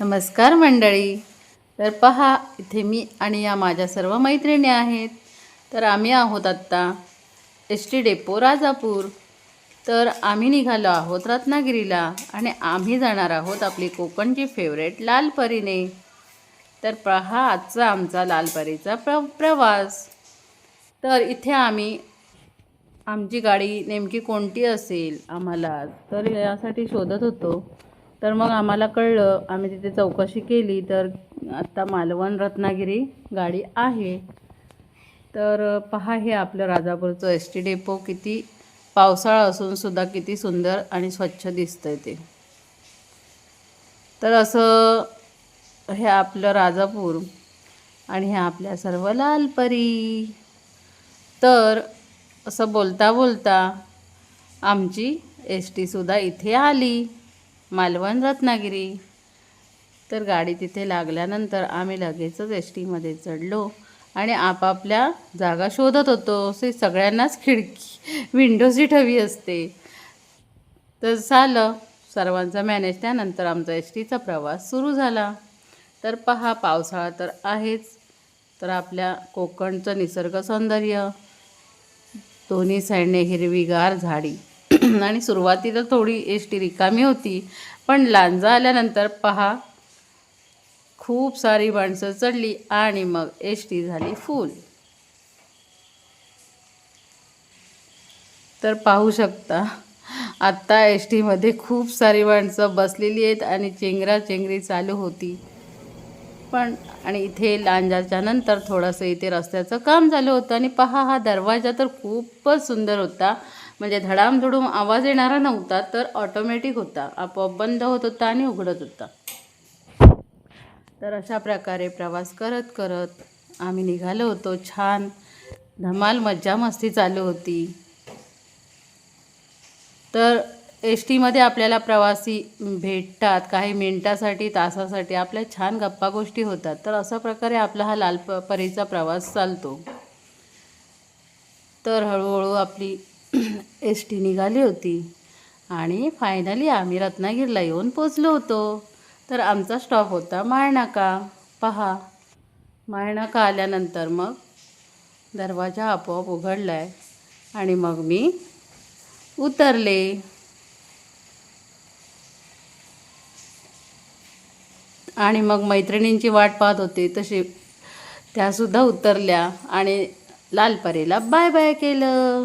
नमस्कार मंडळी. तर पहा इथे मी आणि या माझ्या सर्व मैत्रिणी आहेत. तर आम्ही आहोत आत्ता एस टी डेपो राजापूर. तर आम्ही निघालो आहोत रत्नागिरीला आणि आम्ही जाणार आहोत आपली कोकणची फेवरेट लालपरीने. तर पहा आजचा आमचा लालपरीचा प्र प्रवास. तर इथे आम्ही आमची गाडी नेमकी कोणती असेल आम्हाला तर यासाठी शोधत होतो. तर मग आम्हाला कळलं आम्ही तिथे चौकशी केली तर आत्ता मालवण रत्नागिरी गाडी आहे. तर पहा हे आपलं राजापूरचं एस टी डेपो किती पावसाळा असूनसुद्धा किती सुंदर आणि स्वच्छ दिसतं आहे ते. तर असं हे आपलं राजापूर आणि हे आपल्या सर्व लालपरी. तर असं बोलता बोलता आमची एस टीसुद्धा इथे आली. मालवण रत्नागिरी. तर गाडी तिथे लागल्यानंतर आम्ही लगेचच एस टीमध्ये चढलो आणि आपापल्या जागा शोधत होतो. असे सगळ्यांनाच खिडकी विंडो सीट हवी असते. तर झालं. सर्वांचं मॅनेज त्यानंतर आमचा एस टीचा प्रवास सुरू झाला. तर पहा पावसाळा तर आहेच. तर आपल्या कोकणचं निसर्ग सौंदर्य. दोन्ही साईडने हिरवीगार झाडी. आणि सुरुवातीला थोडी एस टी रिकामी होती. पण लांजा आल्यानंतर पहा खूप सारी माणसं चढली आणि मग एस टी झाली फुल. तर पाहू शकता आत्ता एस टीमध्ये खूप सारी माणसं बसलेली आहेत आणि चेंगरा चेंगरी चालू होती. पण आणि इथे लांजाच्या नंतर थोडंसं इथे रस्त्याचं काम झालं होतं आणि पहा हा दरवाजा तर खूपच सुंदर होता. म्हणजे धडामधुडूम आवाज येणारा नव्हता तर ऑटोमॅटिक होता. आपोआप बंद होत होता आणि उघडत होता. तर अशा प्रकारे प्रवास करत करत आम्ही निघालो होतो. छान धमाल मज्जा मस्ती चालू होती. तर एस टीमध्ये आपल्याला प्रवासी भेटतात काही मिनटासाठी तासासाठी आपल्या छान गप्पा गोष्टी होतात. तर अशा प्रकारे आपला हा लाल प परीचा प्रवास चालतो. तर हळूहळू आपली एस टी निघाली होती. आणि फायनली आम्ही रत्नागिरीला येऊन पोचलो होतो. तर आमचा स्टॉप होता माळनाका पहा माळनाका आल्यानंतर मग दरवाजा आपोआप उघडला आहे आणि मग मी उतरले. आणि मग मैत्रिणींची वाट पाहत होते तसे त्यासुद्धा उतरल्या आणि लालपरीला बाय बाय केलं.